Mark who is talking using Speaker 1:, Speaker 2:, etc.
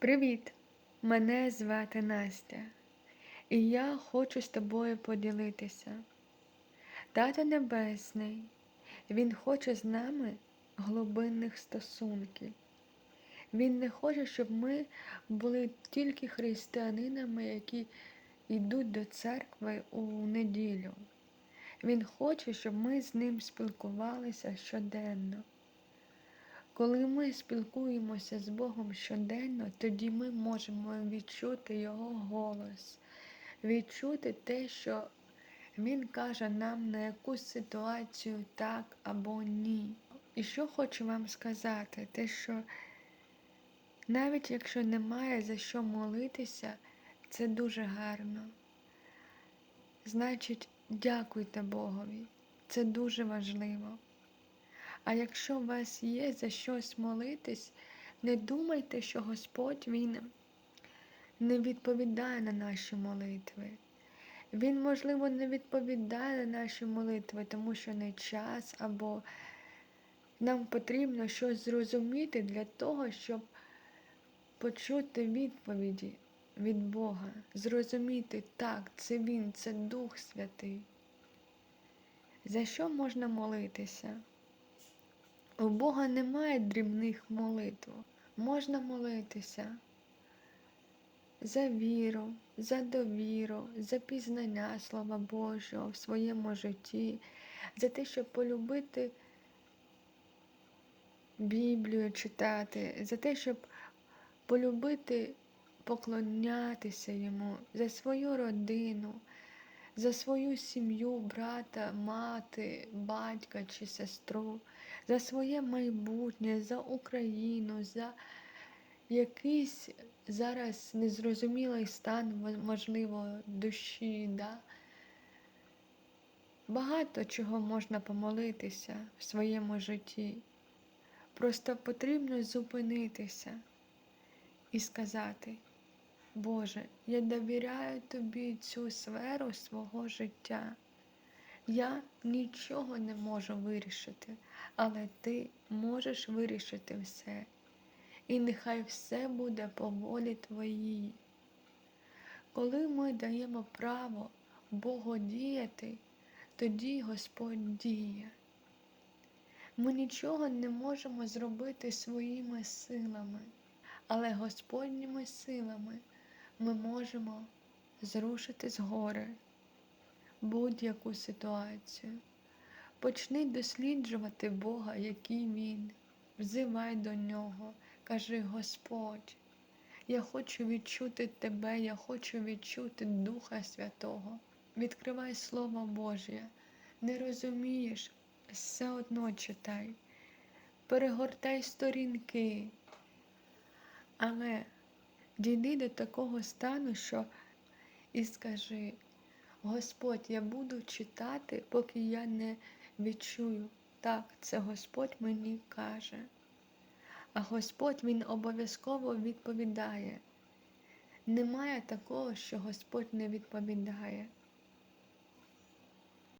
Speaker 1: Привіт! Мене звати Настя, і я хочу з тобою поділитися. Тато Небесний, Він хоче з нами глибинних стосунків. Він не хоче, щоб ми були тільки християнинами, які йдуть до церкви у неділю. Він хоче, щоб ми з ним спілкувалися щоденно. Коли ми спілкуємося з Богом щоденно, тоді ми можемо відчути Його голос, відчути те, що Він каже нам на якусь ситуацію так або ні. І що хочу вам сказати, те, що навіть якщо немає за що молитися, це дуже гарно. Значить, дякуйте Богові. Це дуже важливо. А якщо у вас є за щось молитись, не думайте, що Господь Він не відповідає на наші молитви. Він, можливо, не відповідає на наші молитви, тому що не час, або нам потрібно щось зрозуміти для того, щоб почути відповіді від Бога, зрозуміти, так, це Він, це Дух Святий. За що можна молитися? У Бога немає дрібних молитв. Можна молитися за віру, за довіру, за пізнання Слова Божого в своєму житті, за те, щоб полюбити Біблію читати, за те, щоб полюбити поклонятися йому, за свою родину, за свою сім'ю, брата, мати, батька чи сестру, за своє майбутнє, за Україну, за якийсь зараз незрозумілий стан, можливо, душі. Да? Багато чого можна помолитися в своєму житті. Просто потрібно зупинитися і сказати, Боже, я довіряю тобі цю сферу свого життя. Я нічого не можу вирішити, але ти можеш вирішити все. І нехай все буде по волі Твоїй. Коли ми даємо право Богу діяти, тоді Господь діє. Ми нічого не можемо зробити своїми силами, але Господніми силами ми можемо зрушити з гори будь-яку ситуацію. Почни досліджувати Бога, який Він. Взивай до Нього, кажи Господь, я хочу відчути Тебе, я хочу відчути Духа Святого. Відкривай Слово Боже. Не розумієш, все одно читай, перегортай сторінки. Але дійди до такого стану, що і скажи, Господь, я буду читати, поки я не відчую. Так, це Господь мені каже. А Господь Він обов'язково відповідає. Немає такого, що Господь не відповідає.